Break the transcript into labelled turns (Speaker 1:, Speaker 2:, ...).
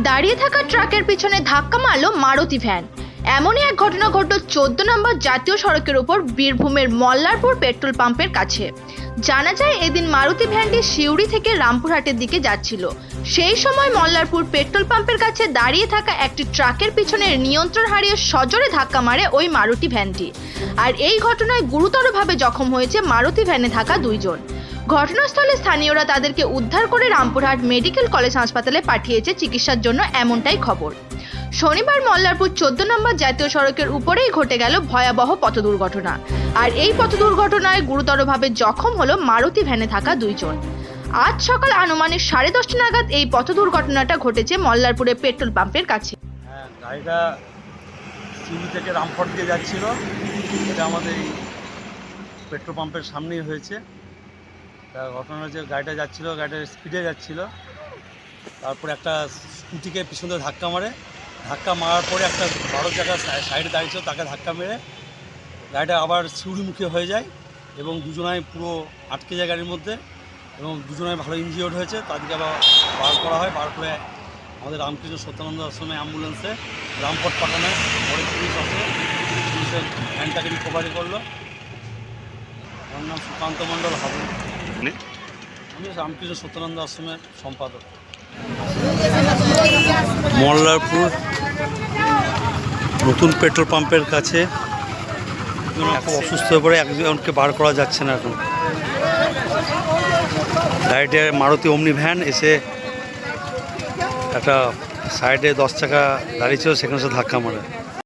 Speaker 1: দাঁড়িয়ে থাকা ট্রাকের পিছনে ধাক্কা মারল মারুতি ভ্যান। এমনই এক ঘটনা ঘটল চোদ্দ নম্বর জাতীয় সড়কের উপর বীরভূমের মল্লারপুর পেট্রোল পাম্পের কাছে। জানা যায়, এদিন মারুতি ভ্যানটি সিউড়ি থেকে রামপুরহাটের দিকে যাচ্ছিল। সেই সময় মল্লারপুর পেট্রোল পাম্পের কাছে দাঁড়িয়ে থাকা একটি ট্রাকের পিছনে নিয়ন্ত্রণ হারিয়ে সজোরে ধাক্কা মারে ওই মারুতি ভ্যানটি। আর এই ঘটনায় গুরুতরভাবে জখম হয়েছে মারুতি ভ্যানে থাকা দুইজন। ঘটনাস্থলে স্থানীয়রা তাদেরকে উদ্ধার করে রামপুরহাট মেডিকেল কলেজ হাসপাতালে পাঠিয়েছে চিকিৎসার জন্য এমনটাই খবর। শনিবার মল্লারপুর চোদ্দ নম্বর জাতীয় সড়কের উপরেই ঘটে গেল ভয়াবহ পথ দুর্ঘটনা আর এই পথ দুর্ঘটনায় গুরুতরভাবে জখম হলো মারুতি ভ্যানে থাকা দুইজন। আজ সকাল আনুমানিক সাড়ে দশটা নাগাদ এই পথ দুর্ঘটনাটা ঘটেছে মল্লারপুরের পেট্রোল পাম্পের কাছে।
Speaker 2: হ্যাঁ গাড়িটা থেকে দিয়ে যাচ্ছিল। এটা আমাদের পেট্রোল পাম্পের সামনেই হয়েছে। তা ঘটনা হচ্ছে গাড়িটা যাচ্ছিল গাড়িটা স্পিডে যাচ্ছিল। তারপরে একটা স্কুটিকে পিছনে ধাক্কা মারে। ধাক্কা মারার পরে একটা বড় জায়গা সাইডে দাঁড়িয়েছিল, তাকে ধাক্কা মেরে। গাড়িটা আবার সিউড়িমুখী হয়ে যায় এবং দুজনাই পুরো আটকে যায় গাড়ির মধ্যে এবং দুজনাই ভালো ইনজিওর্ড হয়েছে। তাদেরকে আবার বার করা হয়। বার করে আমাদের রামকৃষ্ণ সত্যানন্দ আশ্রমে অ্যাম্বুলেন্সে রামপট পাঠানো পরে পুলিশ আসে, পুলিশের ভ্যানটাকে রিকভারি করল। আমার নাম সুকান্ত মণ্ডল হাবু আমি রামকৃষ্ণ সত্যানন্দ আশ্রমের সম্পাদক। মল্লারপুর নতুন পেট্রোল পাম্পের কাছে। খুব অসুস্থ হয়ে পড়ে একজনকে বার করা যাচ্ছে না এখন। গাড়িতে মারুতি অমনি ভ্যান এসে একটা সাইডে দশ চাকা দাঁড়িয়ে ছিল সেখানে সে ধাক্কা মারে।